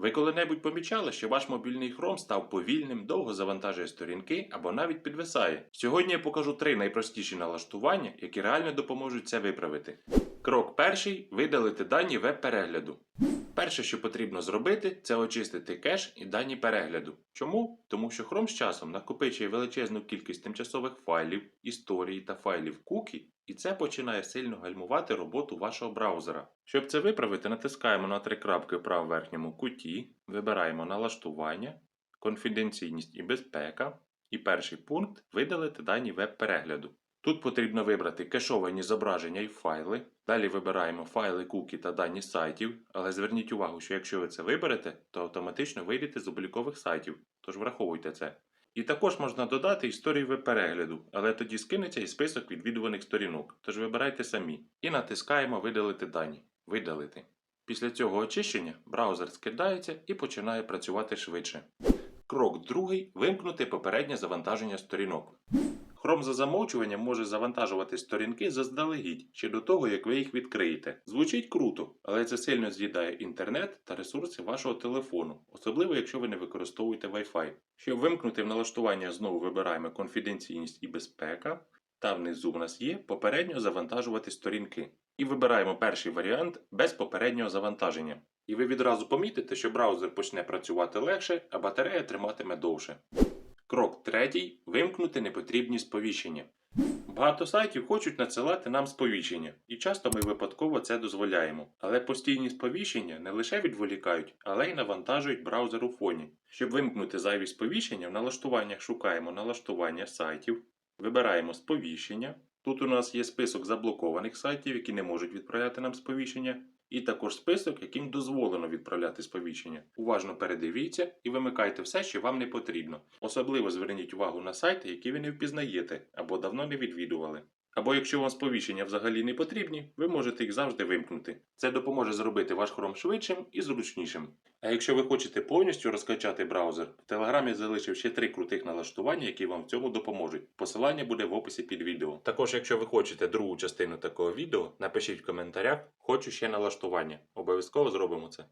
Ви коли-небудь помічали, що ваш мобільний Chrome став повільним, довго завантажує сторінки або навіть підвисає? Сьогодні я покажу три найпростіші налаштування, які реально допоможуть це виправити. Крок перший видалити дані веб-перегляду. Перше, що потрібно зробити, це очистити кеш і дані перегляду. Чому? Тому що Chrome з часом накопичує величезну кількість тимчасових файлів, історії та файлів кукі, і це починає сильно гальмувати роботу вашого браузера. Щоб це виправити, натискаємо на три крапки в правому верхньому куті, вибираємо налаштування, конфіденційність і безпека, і перший пункт видалити дані веб-перегляду. Тут потрібно вибрати кешовані зображення і файли. Далі вибираємо файли кукі та дані сайтів, але зверніть увагу, що якщо ви це виберете, то автоматично вийдете з облікових сайтів, тож враховуйте це. І також можна додати історію веб-перегляду, але тоді скинеться і список відвідуваних сторінок, тож вибирайте самі. І натискаємо Видалити дані. Видалити. Після цього очищення браузер скидається і починає працювати швидше. Крок другий вимкнути попереднє завантаження сторінок. Chrome за замовчуванням може завантажувати сторінки заздалегідь ще до того, як ви їх відкриєте. Звучить круто, але це сильно з'їдає інтернет та ресурси вашого телефону, особливо якщо ви не використовуєте Wi-Fi. Щоб вимкнути в налаштування, знову вибираємо конфіденційність і безпека. Та внизу в нас є попередньо завантажувати сторінки. І вибираємо перший варіант без попереднього завантаження. І ви відразу помітите, що браузер почне працювати легше, а батарея триматиме довше. Крок третій вимкнути непотрібні сповіщення. Багато сайтів хочуть надсилати нам сповіщення, і часто ми випадково це дозволяємо. Але постійні сповіщення не лише відволікають, але й навантажують браузер у фоні. Щоб вимкнути зайві сповіщення, в налаштуваннях шукаємо налаштування сайтів, вибираємо сповіщення. Тут у нас є список заблокованих сайтів, які не можуть відправляти нам сповіщення, і також список, яким дозволено відправляти сповіщення. Уважно передивіться і вимикайте все, що вам не потрібно. Особливо зверніть увагу на сайти, які ви не впізнаєте або давно не відвідували. Або якщо вам сповіщення взагалі не потрібні, ви можете їх завжди вимкнути. Це допоможе зробити ваш Chrome швидшим і зручнішим. А якщо ви хочете повністю розкачати браузер, в Телеграмі залишив ще три крутих налаштування, які вам в цьому допоможуть. Посилання буде в описі під відео. Також, якщо ви хочете другу частину такого відео, напишіть в коментарях Хочу ще налаштування. Обов'язково зробимо це.